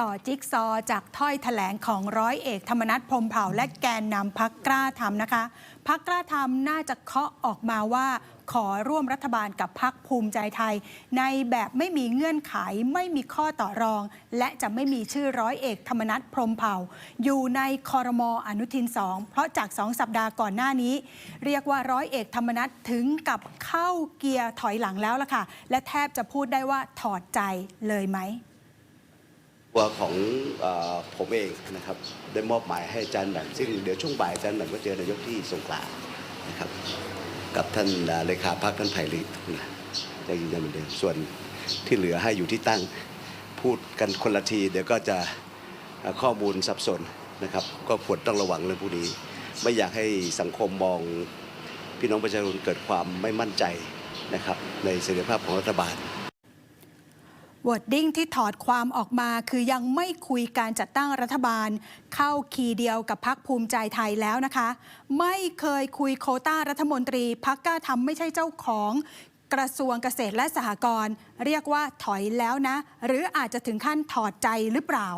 ต่อจิ๊กซอจากถ้อยแถลงของร้อยเอกธรรมนัฐพรมเผ่าและแกนนำพักกล้าทำนะคะพักกล้าทำน่าจะเคาะออกมาว่าขอร่วมรัฐบาลกับพักภูมิใจไทย ในแบบไม่มีเงื่อนไขไม่มีข้อต่อรอง และจะไม่มีชื่อร้อยเอกธรรมนัฐพรมเผ่า อยู่ในคอรมออนุทินสองเพราะจากสองสัปดาห์ก่อนหน้านี้ เรียกว่าร้อยเอกธรรมนัฐถึงกับเข้าเกียร์ถอยหลังแล้วล่ะค่ะ และแทบจะพูดได้ว่าถอดใจเลยไหม ตัวของอผมเองนะครับได้มอบหมายให้อาจารย์แหม่มซึ่งเดี๋ยวช่วงบ่ายอาจารย์แหม่มก็เจอนายกที่สงขลานะครับ กับท่านเลขาพักท่านไผ่ลิกนะจะยืนยันเหมือนเดิมส่วนที่เหลือให้อยู่ที่ตั้งพูดกันคนละที เดี๋ยวก็จะเอ่อข้อมูลสับสนนะครับ ก็ควรต้องระวังเรื่องพวกนี้ ไม่อยากให้สังคมมองพี่น้องประชาชนเกิดความไม่มั่นใจนะครับในเสถียรภาพของรัฐบาล วอร์ดดิ้งที่ถอดความออกมาคือยังไม่คุยการจัดตั้งรัฐบาล เข้าคีย์เดียวกับพักภูมิใจไทยแล้วนะคะ ไม่เคยคุยโควต้ารัฐมนตรีพักกล้าทำไม่ใช่เจ้าของ กระทรวงเกษตรและสหกรณ์เรียกว่าถอยแล้วนะ หรืออาจจะถึงขั้นถอดใจหรือเปล่า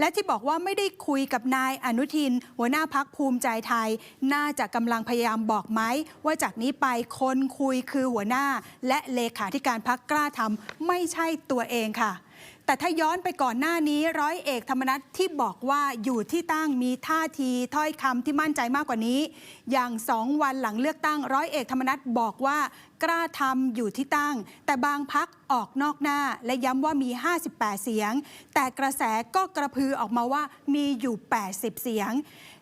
และที่บอกว่าไม่ได้คุยกับนายอนุทิน หัวหน้าพักภูมิใจไทย น่าจะกำลังพยายามบอกไหม ว่าจากนี้ไปคนคุยคือหัวหน้า และเลขาธิการพักกล้าทำไม่ใช่ตัวเองค่ะแต่ถ้าย้อนไปก่อนหน้านี้ร้อยเอกธรรมนัฐที่บอกว่าอยู่ที่ตั้งมีท่าทีถ้อยคำที่มั่นใจมากกว่านี้ อย่างสองวันหลังเลือกตั้งร้อยเอกธรรมนัฐบอกว่า กล้าทำอยู่ที่ตั้ง แต่บางพักออกนอกหน้าและย้ำว่ามี 58 เสียง แต่กระแสก็กระพือออกมาว่ามีอยู่ 80 เสียง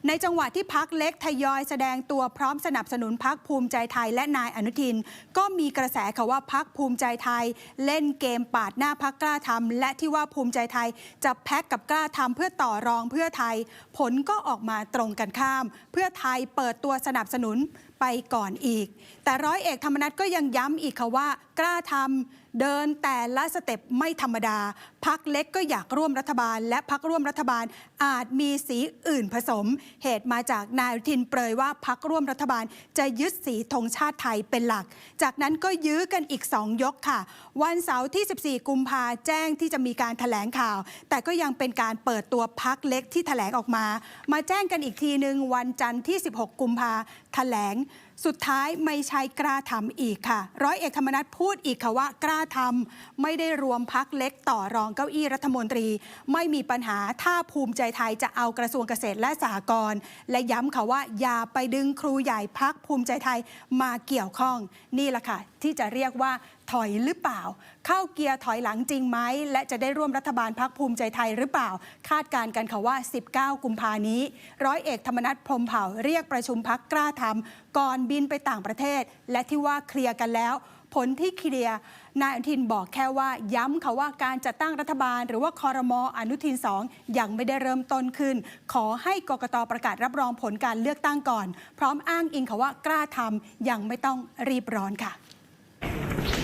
ในจังหวะที่พักเล็กทยอยแสดงตัวพร้อมสนับสนุนพักภูมิใจไทยและนายอนุทิน ก็มีกระแสค่ะว่าพักภูมิใจไทย เล่นเกมปาดหน้าพักกล้าทำและที่ว่าภูมิใจไทย จะแพ็กกับกล้าทำเพื่อต่อรองเพื่อไทย ผลก็ออกมาตรงกันข้าม เพื่อไทยเปิดตัวสนับสนุนไปก่อนอีก แต่ร้อยเอกธรรมนัฐก็ยังย้ำอีกค่ะว่า กล้าทำเดินแต่ละสเต็ปไม่ธรรมดา พักเล็กก็อยากร่วมรัฐบาล และพักร่วมรัฐบาลอาจมีสีอื่นผสม เหตุมาจากนายทินเปรยว่าพักร่วมรัฐบาลจะยึดสีธงชาติไทยเป็นหลัก จากนั้นก็ยื้อกันอีก 2 ยกค่ะ วันเสาร์ที่ 14 กุมภาแจ้งที่จะมีการถแถลงข่าว แต่ก็ยังเป็นการเปิดตัวพักเล็กที่ถแถลงออกมา มาแจ้งกันอีกทีหนึ่งวันจันทร์ที่ 16 กุมภาถแถลงสุดท้ายไม่ใช่กล้าทำอีกค่ะ ร้อยเอกธรรมนัฐพูดอีกค่ะว่ากล้าทำไม่ได้รวมพักเล็กต่อรองเก้าอี้รัฐมนตรี ไม่มีปัญหาถ้าภูมิใจไทยจะเอากระทรวงเกษตรและสหกรณ์และย้ำค่ะว่าอย่าไปดึงครูใหญ่พักภูมิใจไทยมาเกี่ยวข้องนี่แหละค่ะที่จะเรียกว่าถอยหรือเปล่า เข้าเกียร์ถอยหลังจริงไหม และจะได้ร่วมรัฐบาลพักภูมิใจไทยหรือเปล่า คาดการณ์กันค่ะว่า 19 กุมภานี้ ร้อยเอกธรรมนัฐพรมเผ่าเรียกประชุมพักกล้าทำก่อนบินไปต่างประเทศ และที่ว่าเคลียร์กันแล้ว ผลที่เคลียร์นายอนุทินบอกแค่ว่าย้ำค่ะว่าการจัดตั้งรัฐบาล หรือว่าคอรมออนุทินสองยังไม่ได้เริ่มต้นขึ้น ขอให้กกตประกาศรับรองผลการเลือกตั้งก่อน พร้อมอ้างอิงค่ะว่ากล้าทำยังไม่ต้องรีบร้อนค่ะ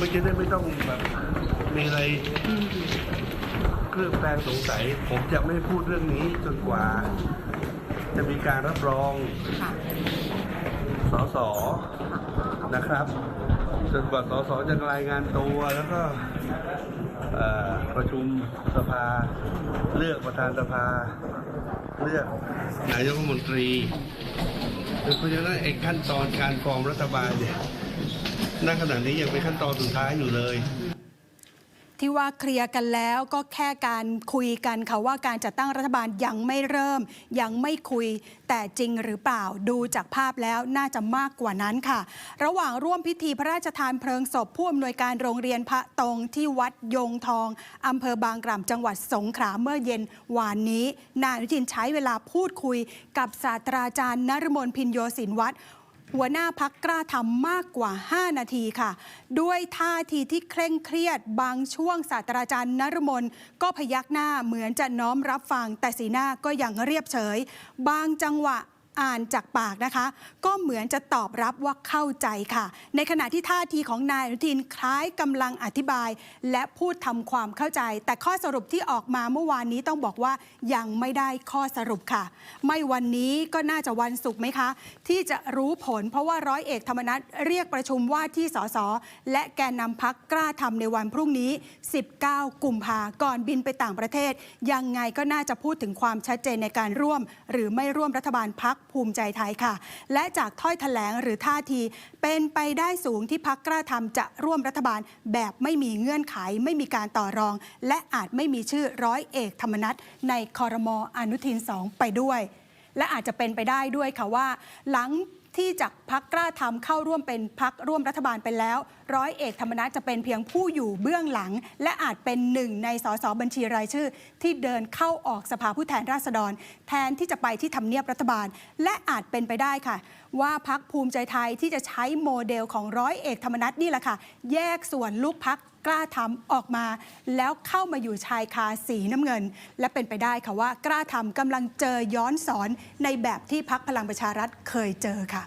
มันจะได้ไม่ต้องแบบมีอะไรเครื่องแปลงสงสัย ผมจะไม่พูดเรื่องนี้จนกว่า จะมีการรับรองสสนะครับจนกว่าสสจะรายงานตัวแล้วก็เอ่อประชุมสภา เลือกประธานสภา เลือกนายกรัฐมนตรีเพราะฉะนั้นไอ้ขั้นตอนการฟอร์มรัฐบาลเนี่ย ณขณะนี้ยังเป็นขั้นตอนสุดท้ายอยู่เลย ที่ว่าเคลียร์กันแล้วก็แค่การคุยกันค่ะว่าการจัดตั้งรัฐบาลยังไม่เริ่ม ยังไม่คุยแต่จริงหรือเปล่าดูจากภาพแล้วน่าจะมากกว่านั้นค่ะ ระหว่างร่วมพิธีพระราชทานเพลิงศพผู้อำนวยการโรงเรียนพระตรงที่วัดยงทองอำเภอบางกล่ำจังหวัดสงขลาเมื่อเย็นวานนี้ นายอนุทินใช้เวลาพูดคุยกับศาสตราจารย์นฤมลพินโยสินวัตร หัวหน้าพักกล้าทำมากกว่า 5 นาทีค่ะ ด้วยท่าทีที่เคร่งเครียดบางช่วงศาสตราจารย์นรมนก็พยักหน้าเหมือนจะน้อมรับฟัง แต่สีหน้าก็ยังเรียบเฉย บางจังหวะ อ่านจากปากนะคะ ก็เหมือนจะตอบรับว่าเข้าใจค่ะ ในขณะที่ท่าทีของนายอนุทินคล้ายกำลังอธิบาย และพูดทำความเข้าใจ แต่ข้อสรุปที่ออกมาเมื่อวานนี้ต้องบอกว่ายังไม่ได้ข้อสรุปค่ะ ไม่วันนี้ก็น่าจะวันศุกร์ไหมคะ ที่จะรู้ผล เพราะว่าร้อยเอกธรรมนัฐเรียกประชุมว่าที่สสและแกนนำพักกล้าทำในวันพรุ่งนี้ 19 กุมภาก่อนบินไปต่างประเทศ ยังไงก็น่าจะพูดถึงความชัดเจนในการร่วม หรือไม่ร่วมรัฐบาลพัก ภูมิใจไทยค่ะ และจากถ้อยแถลงหรือท่าที เป็นไปได้สูงที่พักกล้าทำจะร่วมรัฐบาลแบบไม่มีเงื่อนไข ไม่มีการต่อรอง และอาจไม่มีชื่อร้อยเอกธรรมนัฐในคอรมออนุทินสองไปด้วย และอาจจะเป็นไปได้ด้วยค่ะว่า หลัง ที่จากพักกล้าทำเข้าร่วมเป็นพักร่วมรัฐบาลไปแล้ว ร้อยเอกธรรมนัฐจะเป็นเพียงผู้อยู่เบื้องหลัง และอาจเป็นหนึ่งในสสบัญชีรายชื่อ ที่เดินเข้าออกสภาผู้แทนราษฎร แทนที่จะไปที่ทำเนียบรัฐบาล และอาจเป็นไปได้ค่ะ ว่าพักภูมิใจไทยที่จะใช้โมเดลของร้อยเอกธรรมนัฐนี่แหละค่ะ แยกส่วนลูกพัก กล้าทำออกมา แล้วเข้ามาอยู่ชายคาสีน้ำเงิน และเป็นไปได้ค่ะว่ากล้าทำกำลังเจอย้อนสอนในแบบที่พักพลังประชารัฐเคยเจอค่ะ